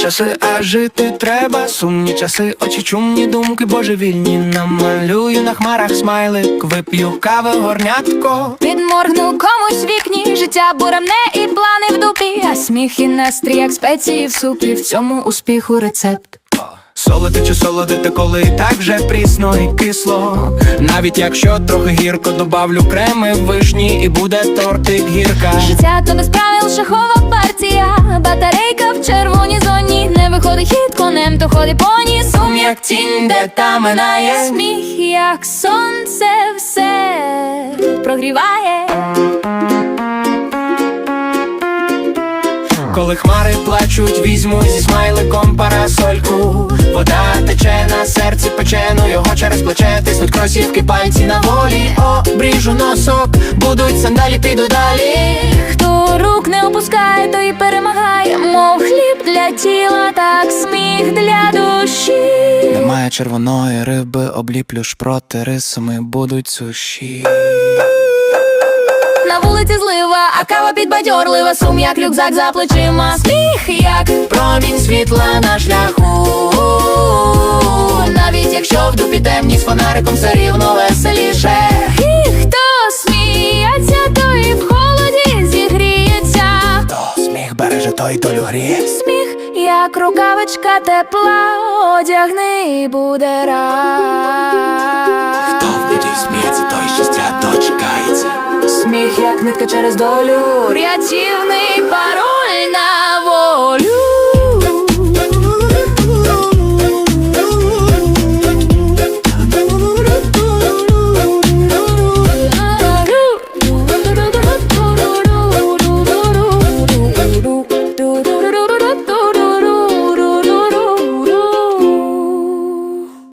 часи, а жити треба. Сумні часи, очі чумні, думки божевільні. Намалюю на хмарах смайлик, вип'ю кави горнятко. Підморгну комусь вікні, життя буремне і плани в дупі, а сміх і настрій, як спеції в супі, в цьому успіху рецепт. Солоди чи солодити, коли і так вже прісно і кисло. Навіть якщо трохи гірко, добавлю креми вишні і буде тортик гірка. Життя то без правил шахова партія, виходить то ходить поні, сум Як тінь, де та минає. Сміх, як сонце, все прогріває. Коли хмари плачуть, візьму зі смайликом парасольку. Вода тече на серці печену, його через плече тиснуть кросівки, пальці на волі. Обріжу носок, будуть сандалі, піду далі. Для тіла, так сміх для душі. Немає червоної риби, обліплю шпроти рисами, будуть суші. На вулиці злива, а кава підбадьорлива, сум, як рюкзак за плечима, сміх, як Промінь світла на шляху. Навіть якщо в дупі темність фонариком все рівно веселіше. і хто сміється, той в холоді зігріється. То сміх береже, той долю гріє. Сміх, як рукавичка тепла, одягни і буде рай. Хто в біді сміється, той щастя дочекається. Сміх, як нитка через долю, рятівний пароль.